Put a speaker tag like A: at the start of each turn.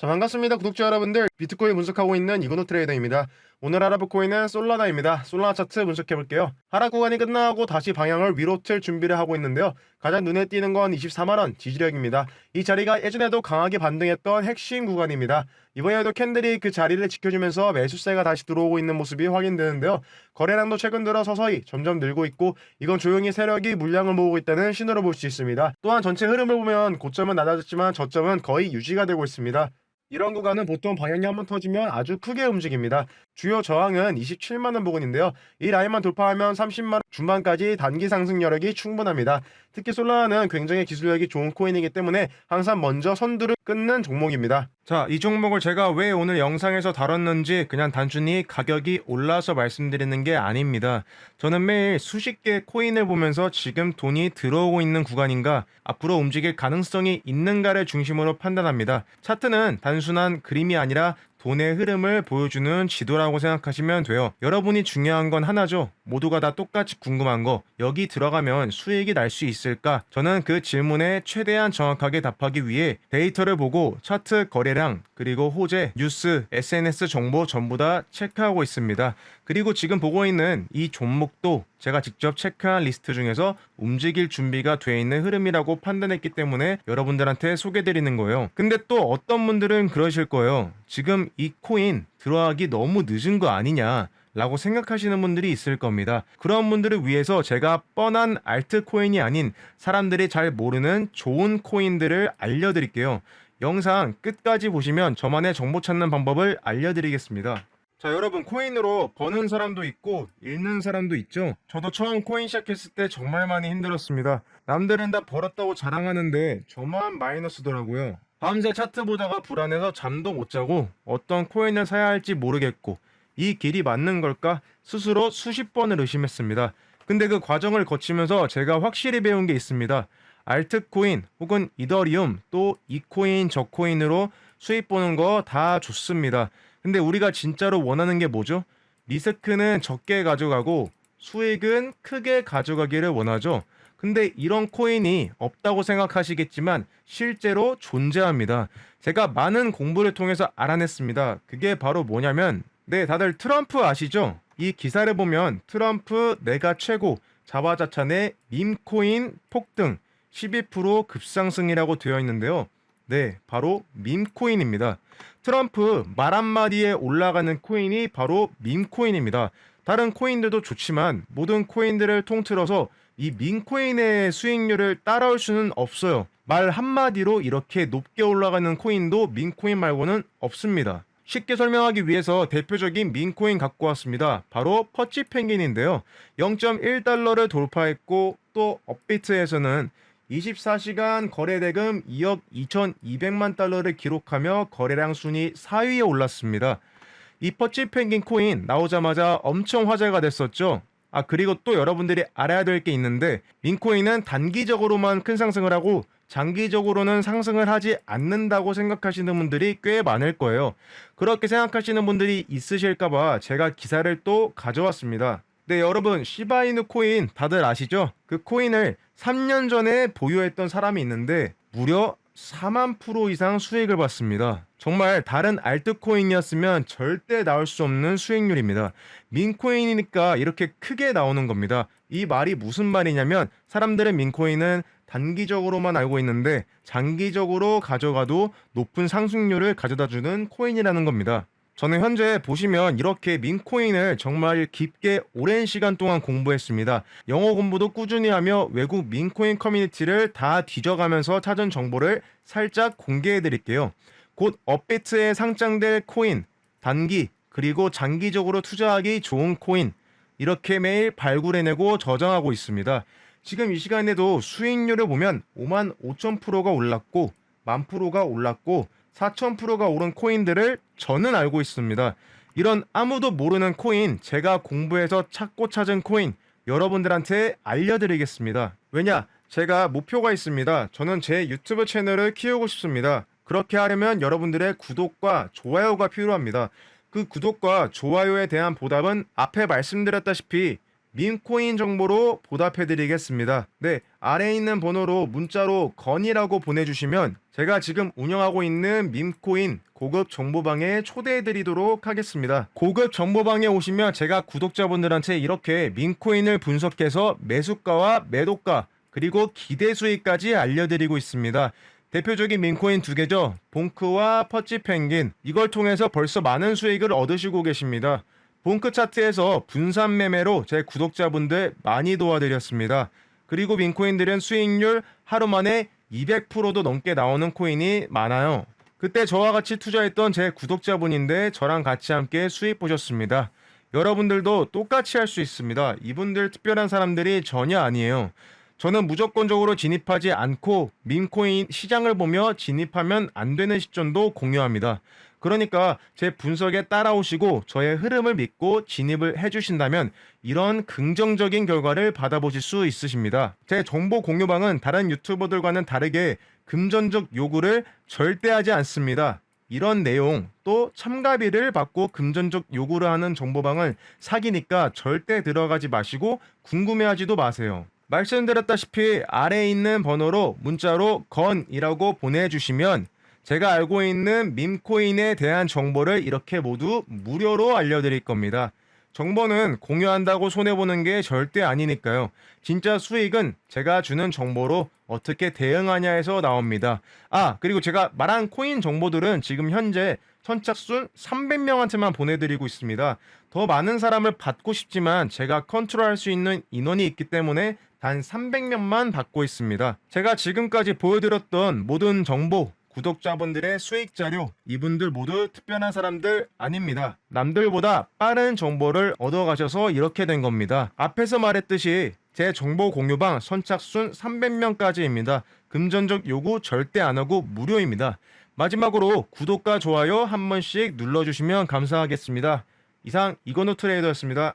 A: 자 반갑습니다 구독자 여러분들. 비트코인 분석하고 있는 이건호 트레이더입니다. 오늘 알아볼 코인은 솔라나입니다. 솔라나 차트 분석해볼게요. 하락 구간이 끝나고 다시 방향을 위로 틀 준비를 하고 있는데요. 가장 눈에 띄는 건 24만원 지지력입니다. 이 자리가 예전에도 강하게 반등했던 핵심 구간입니다. 이번에도 캔들이 그 자리를 지켜주면서 매수세가 다시 들어오고 있는 모습이 확인되는데요. 거래량도 최근 들어 서서히 점점 늘고 있고 이건 조용히 세력이 물량을 모으고 있다는 신호로 볼 수 있습니다. 또한 전체 흐름을 보면 고점은 낮아졌지만 저점은 거의 유지가 되고 있습니다 이런 구간은 보통 방향이 한번 터지면 아주 크게 움직입니다. 주요 저항은 27만 원 부근인데요. 이 라인만 돌파하면 30만 원 중반까지 단기 상승 여력이 충분합니다. 특히 솔라나는 굉장히 기술력이 좋은 코인이기 때문에 항상 먼저 선두를 끊는 종목입니다. 자, 이 종목을 제가 왜 오늘 영상에서 다뤘는지 그냥 단순히 가격이 올라서 말씀드리는 게 아닙니다. 저는 매일 수십 개의 코인을 보면서 지금 돈이 들어오고 있는 구간인가, 앞으로 움직일 가능성이 있는가를 중심으로 판단합니다. 차트는 단순한 그림이 아니라 돈의 흐름을 보여주는 지도라고 생각하시면 돼요. 여러분이 중요한 건 하나죠. 모두가 다 똑같이 궁금한 거, 여기 들어가면 수익이 날 수 있을까? 저는 그 질문에 최대한 정확하게 답하기 위해 데이터를 보고 차트 거래량, 그리고 호재, 뉴스, SNS 정보 전부 다 체크하고 있습니다. 그리고 지금 보고 있는 이 종목도 제가 직접 체크한 리스트 중에서 움직일 준비가 돼 있는 흐름이라고 판단했기 때문에 여러분들한테 소개드리는 거예요. 근데 또 어떤 분들은 그러실 거예요. 지금 이 코인 들어가기 너무 늦은 거 아니냐. 라고 생각하시는 분들이 있을 겁니다. 그런 분들을 위해서 제가 뻔한 알트코인이 아닌 사람들이 잘 모르는 좋은 코인들을 알려드릴게요. 영상 끝까지 보시면 저만의 정보 찾는 방법을 알려드리겠습니다. 자 여러분 코인으로 버는 사람도 있고 잃는 사람도 있죠? 저도 처음 코인 시작했을 때 정말 많이 힘들었습니다. 남들은 다 벌었다고 자랑하는데 저만 마이너스더라고요. 밤새 차트 보다가 불안해서 잠도 못 자고 어떤 코인을 사야 할지 모르겠고 이 길이 맞는 걸까? 스스로 수십 번을 의심했습니다. 근데 그 과정을 거치면서 제가 확실히 배운 게 있습니다. 알트코인 혹은 이더리움 또 이 코인 저 코인으로 수익 보는 거 다 좋습니다 근데 우리가 진짜로 원하는 게 뭐죠? 리스크는 적게 가져가고 수익은 크게 가져가기를 원하죠. 근데 이런 코인이 없다고 생각하시겠지만 실제로 존재합니다. 제가 많은 공부를 통해서 알아냈습니다. 그게 바로 뭐냐면 네, 다들 트럼프 아시죠? 이 기사를 보면 트럼프 내가 최고 자화자찬의 밈코인 폭등 12% 급상승이라고 되어 있는데요. 네, 바로 밈코인입니다. 트럼프 말 한마디에 올라가는 코인이 바로 밈코인입니다. 다른 코인들도 좋지만 모든 코인들을 통틀어서 이 밈코인의 수익률을 따라올 수는 없어요. 말 한마디로 이렇게 높게 올라가는 코인도 밈코인 말고는 없습니다. 쉽게 설명하기 위해서 대표적인 민코인 갖고 왔습니다. 바로 퍼치 펭귄인데요. 0.1달러를 돌파했고 또 업비트에서는 24시간 거래 대금 2억 2,200만 달러를 기록하며 거래량 순위 4위에 올랐습니다. 이 퍼치 펭귄 코인 나오자마자 엄청 화제가 됐었죠. 아 그리고 또 여러분들이 알아야 될 게 있는데 민코인은 단기적으로만 큰 상승을 하고 장기적으로는 상승을 하지 않는다고 생각하시는 분들이 꽤 많을 거예요. 그렇게 생각하시는 분들이 있으실까봐 제가 기사를 또 가져왔습니다. 네, 여러분, 시바이누 코인 다들 아시죠? 그 코인을 3년 전에 보유했던 사람이 있는데 무려 4만 프로 이상 수익을 봤습니다. 정말 다른 알트코인이었으면 절대 나올 수 없는 수익률입니다. 민코인이니까 이렇게 크게 나오는 겁니다. 이 말이 무슨 말이냐면 사람들은 민코인은 단기적으로만 알고 있는데 장기적으로 가져가도 높은 상승률을 가져다 주는 코인이라는 겁니다. 저는 현재 보시면 이렇게 민코인을 정말 깊게 오랜 시간 동안 공부했습니다. 영어 공부도 꾸준히 하며 외국 민코인 커뮤니티를 다 뒤져가면서 찾은 정보를 살짝 공개해 드릴게요. 곧 업비트에 상장될 코인, 단기, 그리고 장기적으로 투자하기 좋은 코인, 이렇게 매일 발굴해내고 저장하고 있습니다. 지금 이 시간에도 수익률을 보면 5만 5천 프로가 올랐고, 만 프로가 올랐고, 4,000%가 오른 코인들을 저는 알고 있습니다. 이런 아무도 모르는 코인, 제가 공부해서 찾고 찾은 코인, 여러분들한테 알려드리겠습니다. 왜냐? 제가 목표가 있습니다. 저는 제 유튜브 채널을 키우고 싶습니다. 그렇게 하려면 여러분들의 구독과 좋아요가 필요합니다. 그 구독과 좋아요에 대한 보답은 앞에 말씀드렸다시피 민코인 정보로 보답해드리겠습니다. 네, 아래에 있는 번호로 문자로 건이라고 보내주시면 제가 지금 운영하고 있는 밈코인 고급 정보방에 초대해드리도록 하겠습니다. 고급 정보방에 오시면 제가 구독자분들한테 이렇게 밈코인을 분석해서 매수가와 매도가 그리고 기대 수익까지 알려드리고 있습니다. 대표적인 민코인 두 개죠. 봉크와 퍼치 펭귄. 이걸 통해서 벌써 많은 수익을 얻으시고 계십니다. 봉크 차트에서 분산 매매로 제 구독자분들 많이 도와드렸습니다. 그리고 민코인들은 수익률 하루 만에 200%도 넘게 나오는 코인이 많아요. 그때 저와 같이 투자했던 제 구독자분인데 저랑 같이 함께 수익 보셨습니다. 여러분들도 똑같이 할 수 있습니다. 이분들 특별한 사람들이 전혀 아니에요. 저는 무조건적으로 진입하지 않고 민코인 시장을 보며 진입하면 안 되는 시점도 공유합니다. 그러니까 제 분석에 따라오시고 저의 흐름을 믿고 진입을 해주신다면 이런 긍정적인 결과를 받아보실 수 있으십니다. 제 정보 공유방은 다른 유튜버들과는 다르게 금전적 요구를 절대 하지 않습니다. 이런 내용 또 참가비를 받고 금전적 요구를 하는 정보방은 사기니까 절대 들어가지 마시고 궁금해하지도 마세요. 말씀드렸다시피 아래에 있는 번호로 문자로 건이라고 보내주시면 제가 알고 있는 밈코인에 대한 정보를 이렇게 모두 무료로 알려드릴 겁니다. 정보는 공유한다고 손해보는 게 절대 아니니까요. 진짜 수익은 제가 주는 정보로 어떻게 대응하냐에서 나옵니다. 아, 그리고 제가 말한 코인 정보들은 지금 현재 선착순 300명한테만 보내드리고 있습니다. 더 많은 사람을 받고 싶지만 제가 컨트롤할 수 있는 인원이 있기 때문에 단 300명만 받고 있습니다. 제가 지금까지 보여드렸던 모든 정보, 구독자분들의 수익 자료, 이분들 모두 특별한 사람들 아닙니다. 남들보다 빠른 정보를 얻어가셔서 이렇게 된 겁니다. 앞에서 말했듯이 제 정보 공유방 선착순 300명까지입니다. 금전적 요구 절대 안 하고 무료입니다. 마지막으로 구독과 좋아요 한 번씩 눌러주시면 감사하겠습니다. 이상 이건우 트레이더였습니다.